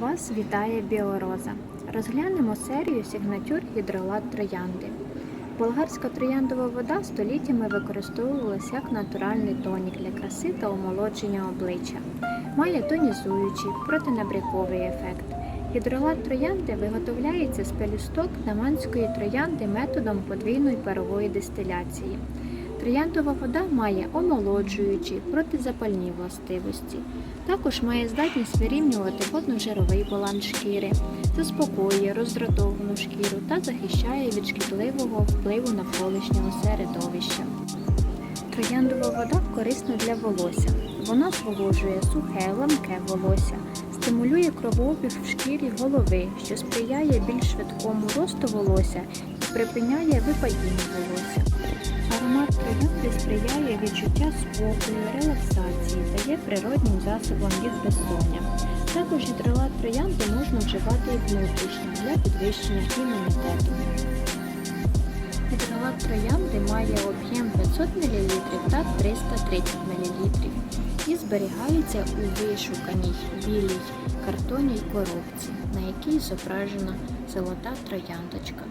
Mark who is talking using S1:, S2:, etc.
S1: Вас вітає Біороза. Розглянемо серію сигнатюр гідролат троянди. Болгарська трояндова вода століттями використовувалася як натуральний тонік для краси та омолодження обличчя. Має тонізуючий, протинабряковий ефект. Гідролат троянди виготовляється з пелюсток наманської троянди методом подвійної парової дистиляції. Трояндова вода має омолоджуючі, протизапальні властивості. Також має здатність вирівнювати водно-жировий баланс шкіри, заспокоює роздратовану шкіру та захищає від шкідливого впливу навколишнього середовища. Трояндова вода корисна для волосся. Вона зволожує сухе, ламке волосся, стимулює кровообіг в шкірі голови, що сприяє більш швидкому росту волосся і припиняє випадіння волосся. Аромат сприяє відчуття спокою, релаксації та є природнім засобом від безсоння. Також гідролат троянди можна вживати внутрішньо для підвищення імунітету. Гідролат троянди має об'єм 500 мл та 330 мл і зберігається у вишуканій білій картонній коробці, на якій зображена золота трояндочка.